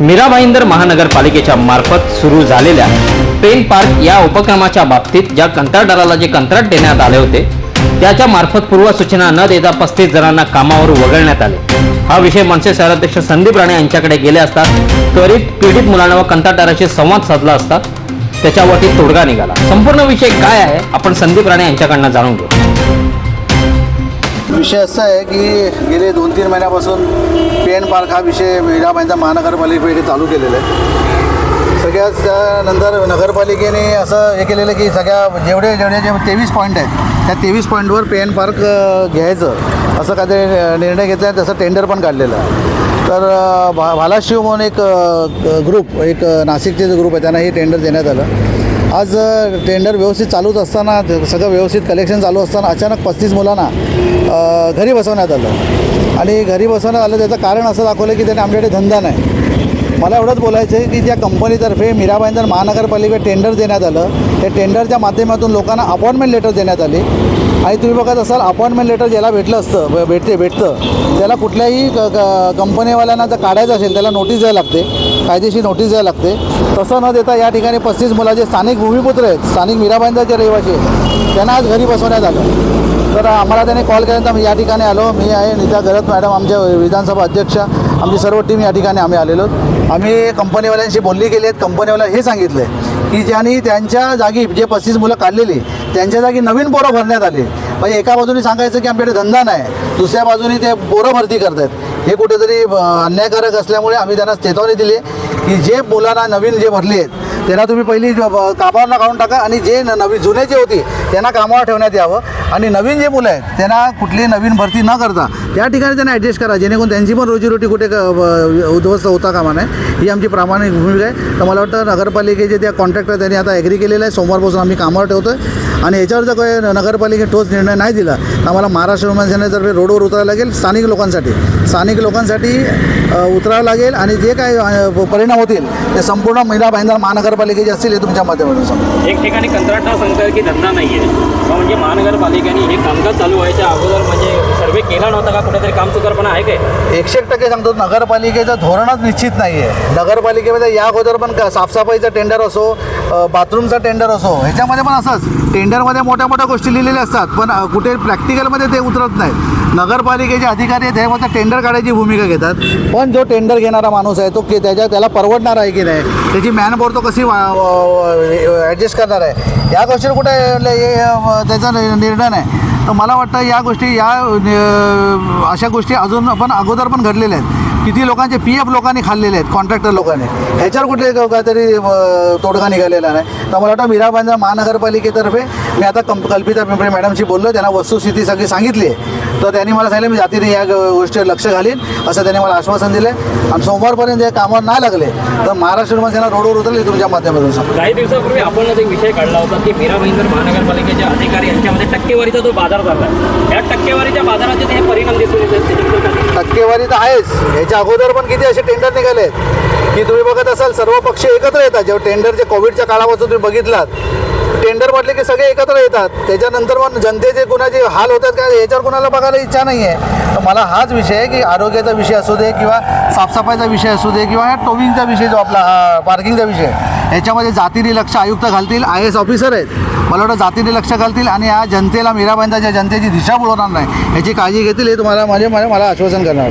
मीरा भाईंदर महानगरपालिकेच्या मार्फत सुरू झालेल्या पेन पार्क या उपक्रमाच्या बाबतीत ज्या कंत्राटदाराला जे कंत्राट देण्यात आले होते त्याच्या मार्फत पूर्वसूचना न देता पस्तीस जणांना कामावर वगळण्यात आले. हा विषय मनसे शहराध्यक्ष संदीप राणे यांच्याकडे गेले असता त्वरित पीडित मुलांना व कंत्राटदाराशी संवाद साधला असता त्याच्यावरती तोडगा निघाला. संपूर्ण विषय काय आहे आपण संदीप राणे यांच्याकडनं जाणून घेऊ. विषय असा आहे की गेले दोन तीन महिन्यापासून पेन एन पार्क हा विषय मीराबाईंचा महानगरपालिकेकडे चालू केलेला आहे. सगळ्याच त्यानंतर नगरपालिकेने असं हे केलेलं की सगळ्या जेवढे जेवढे जे तेवीस पॉईंट आहेत त्या तेवीस पॉईंटवर पेन एन पार्क घ्यायचं असं काहीतरी निर्णय घेतला आहे तसं टेंडर पण काढलेलं आहे. तर भा भालाशिव म्हणून एक ग्रुप एक नाशिकचे जो ग्रुप आहे त्यांना हे टेंडर देण्यात आलं. आज टेंडर व्यवस्थित चालूच असताना सगळं व्यवस्थित कलेक्शन चालू असताना अचानक पस्तीस मुलांना घरी बसवण्यात आलं. आणि घरी बसवण्यात आलं त्याचं कारण असं दाखवलं की त्याने आमच्याकडे धंदा नाही. मला एवढंच बोलायचं आहे की ज्या कंपनीतर्फे मीराबाईंदर महानगरपालिकेत टेंडर देण्यात आलं. त्या टेंडरच्या माध्यमातून लोकांना अपॉइंटमेंट लेटर देण्यात आली. आणि तुम्ही बघत असाल अपॉइंटमेंट लेटर ज्याला भेटलं असतं भेटते भेटतं. त्याला कुठल्याही क क कंपनीवाल्यांना जर काढायचं असेल त्याला नोटीस द्यायला लागते. कायदेशीर नोटीस द्यायला लागते. तसं न देता या ठिकाणी पस्तीस मुलाचे स्थानिक भूमिपुत्र आहेत. स्थानिक मीराबाईंदरचे रहिवासी आहेत. त्यांना आज घरी बसवण्यात आलं. तर आम्हाला त्याने कॉल केल्यानंतर मी या ठिकाणी आलो. मी आहे नीता गरत मॅडम आमच्या विधानसभा अध्यक्ष. आमची सर्व टीम या ठिकाणी आम्ही आलेलो आम्ही कंपनीवाल्यांशी बोलली गेली आहेत. कंपनीवाल्या हे सांगितलं आहे की ज्यांनी त्यांच्या जागी जे पस्तीस मुलं काढलेली त्यांच्या जागी नवीन पोरं भरण्यात आले. म्हणजे एका बाजूने सांगायचं की आमच्याकडे धंदा नाही दुसऱ्या बाजूने ते पोरं भरती करतात हे कुठेतरी अन्यायकारक असल्यामुळे आम्ही त्यांना चेतावणी दिली की जे मुलांना नवीन जे भरले आहेत त्यांना तुम्ही पहिली ज- काढून टाका आणि जे न- नवीन जुने जे होती त्यांना कामावर ठेवण्यात यावं. आणि नवीन जे मुलं आहेत त्यांना कुठली नवीन भरती न करता त्या ठिकाणी त्यांना ॲडजस्ट करा. जेणेकरून त्यांची पण रोजीरोटी कुठे उद्ध्वस्त होता कामा नये. ही आमची प्रामाणिक भूमिका आहे. तर मला वाटतं नगरपालिकेचे त्या कॉन्ट्रॅक्टर त्यांनी आता ॲग्री केलेलं आहे. सोमवारपासून आम्ही कामावर ठेवतो आहे आणि याच्यावर जर काही नगरपालिकेने ठोस निर्णय नाही दिला तर आम्हाला महाराष्ट्र विमान सेनेतर्फे रोडवर उतरावं लागेल स्थानिक लोकांसाठी. स्थानिक लोकांसाठी उतरावं लागेल आणि जे काही परिणाम होतील ते संपूर्ण महिला भाईंदर महानगरपालिकेचे असतील हे तुमच्या माध्यमातून एक ठिकाणी कंत्राटदार सांगतात की धंदा नाही आहे म्हणजे महानगरपालिकेने हे कामकाज चालू व्हायच्या अगोदर म्हणजे सर्वे केला नव्हता का? कुठेतरी काम चुकारपणा आहे काय एकशे एक टक्के सांगतो नगरपालिकेचं धोरणच निश्चित नाही आहे नगरपालिकेमध्ये या अगोदर पण का साफसफाईचा टेंडर असो बाथरूमचा टेंडर असो ह्याच्यामध्ये पण असंच. टेंडरमध्ये मोठ्या मोठ्या गोष्टी लिहिलेल्या असतात पण कुठे प्रॅक्टिकलमध्ये ते उतरत नाहीत. नगरपालिकेचे अधिकारी आहेत त्यामध्ये टेंडर काढायची भूमिका घेतात. पण जो टेंडर घेणारा माणूस आहे तो त्याच्या त्याला परवडणार आहे की नाही त्याची मॅनबोर तो कशी ॲडजस्ट करणार आहे या गोष्टी कुठे त्याचा नि- निर्णय नाही. तर मला वाटतं या गोष्टी या अशा गोष्टी अजून पण अगोदर पण घडलेल्या आहेत. किती लोकांचे पी एफ लोकांनी खाल्लेले आहेत कॉन्ट्रॅक्टर लोकांनी. ह्याच्यावर कुठे काहीतरी तोडगा निघालेला नाही. तर मला वाटतं मीराबांजा महानगरपालिकेतर्फे मी आता कंप कल्पिता पिंपळे मॅडमशी बोललो त्यांना वस्तुस्थिती सगळी सांगितली आहे. तर त्यांनी मला सांगितलं मी जातीने या गोष्टीवर लक्ष घालीन असं त्यांनी मला आश्वासन दिलं आणि सोमवारपर्यंत हे कामावर नाही लागले तर महाराष्ट्र विमानसेना रोडवर उतरले तुमच्या माध्यमातून काही दिवसापूर्वी आपण एक विषय काढला होता की मीरा भाईंदर महानगरपालिकेचे अधिकारी यांच्यामध्ये टक्केवारीचा जो बाजार आहे या टक्केवारीच्या बाजाराचे परिणाम दिसून येतात? टक्केवारी तर आहेच. त्याच्या अगोदर पण किती असे टेंडर निघाले आहेत? की तुम्ही बघत असाल सर्व पक्ष एकत्र येतात. जेव्हा टेंडरचे कोविडच्या काळापासून तुम्ही बघितलात टेंडर म्हटले की सगळे एकत्र येतात. त्याच्यानंतर मग जनतेचे कुणाचे हाल होतात काय याच्यावर कुणाला बघायला इच्छा नाही आहे तर मला हाच विषय आहे की आरोग्याचा विषय असू दे किंवा साफसफाईचा विषय असू दे किंवा ह्या टोविंगचा विषय जो आपला हा पार्किंगचा विषय याच्यामध्ये जातीने लक्ष आयुक्त घालतील आय एस ऑफिसर आहेत. मला वाटतं जातीने लक्ष घालतील आणि या जनतेला मीराबाईंच्या जनतेची दिशा होणार नाही याची काळजी घेतील हे तुम्हाला म्हणजे मला आश्वासन करणार.